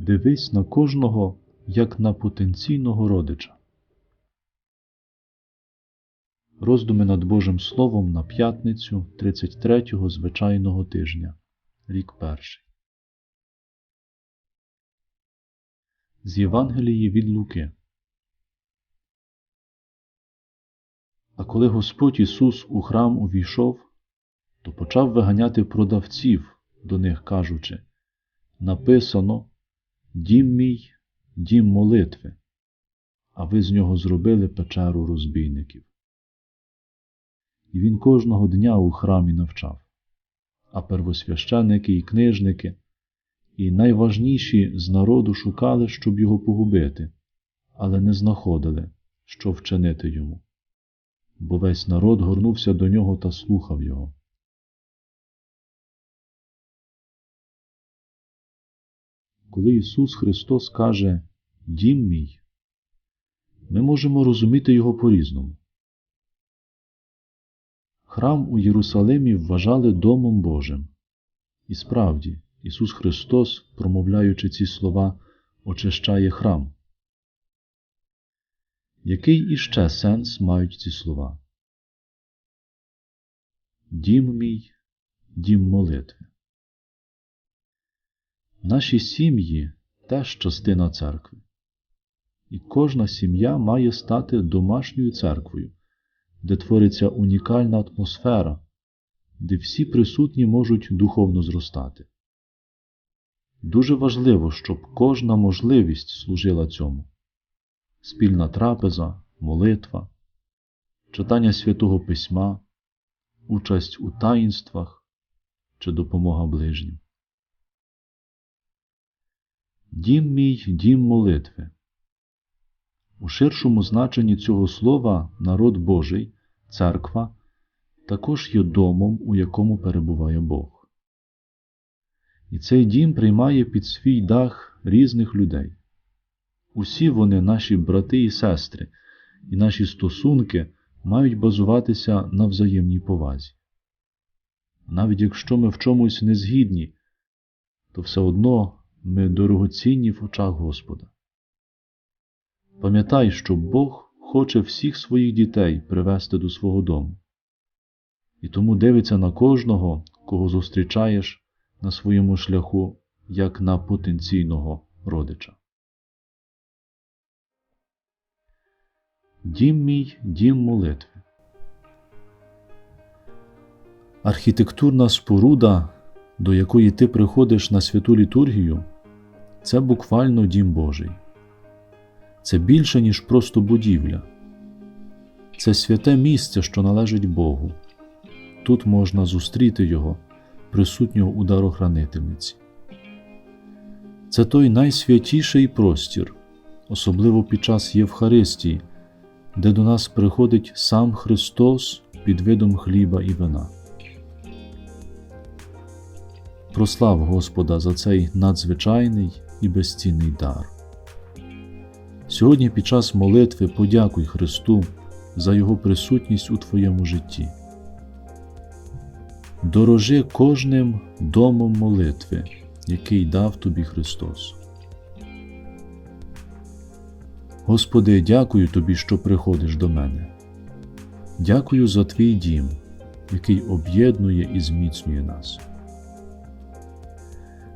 Дивись на кожного як на потенційного родича. Роздуми над Божим Словом на п'ятницю 33-го звичайного тижня, рік перший. З Євангелії від Луки. А коли Господь Ісус у храм увійшов, то почав виганяти продавців до них, кажучи Написано Дім мій, дім молитви, а ви з нього зробили печеру розбійників. І він кожного дня у храмі навчав, а первосвященники і книжники, і найважніші з народу шукали, щоб його погубити, але не знаходили, що вчинити йому, бо весь народ горнувся до нього та слухав його. Коли Ісус Христос каже Дім мій, ми можемо розуміти Його по-різному. Храм у Єрусалимі вважали Домом Божим. І справді, Ісус Христос, промовляючи ці слова, очищає храм. Який іще сенс мають ці слова? Дім мій, дім молитви. Наші сім'ї теж частина церкви. І кожна сім'я має стати домашньою церквою, де твориться унікальна атмосфера, де всі присутні можуть духовно зростати. Дуже важливо, щоб кожна можливість служила цьому спільна трапеза, молитва, читання святого письма, участь у таїнствах чи допомога ближнім. Дім мій дім молитви. У ширшому значенні цього слова народ Божий, церква, також є домом, у якому перебуває Бог. І цей дім приймає під свій дах різних людей. Усі вони наші брати і сестри, і наші стосунки мають базуватися на взаємній повазі. Навіть якщо ми в чомусь не згідні, то все одно ми дорогоцінні в очах Господа. Пам'ятай, що Бог хоче всіх своїх дітей привести до свого дому, і тому дивиться на кожного, кого зустрічаєш на своєму шляху, як на потенційного родича. Дім мій дім молитви. Архітектурна споруда, до якої ти приходиш на святу літургію, це буквально дім Божий. Це більше, ніж просто будівля. Це святе місце, що належить Богу. Тут можна зустріти Його, присутнього у дарохранительниці. Це той найсвятіший простір, особливо під час Євхаристії, де до нас приходить сам Христос під видом хліба і вина. Прослав Господа за цей надзвичайний і безцінний дар. Сьогодні під час молитви подякуй Христу за Його присутність у твоєму житті. Дорожи кожним домом молитви, який дав тобі Христос. Господи, дякую Тобі, що приходиш до мене. Дякую за Твій дім, який об'єднує і зміцнює нас.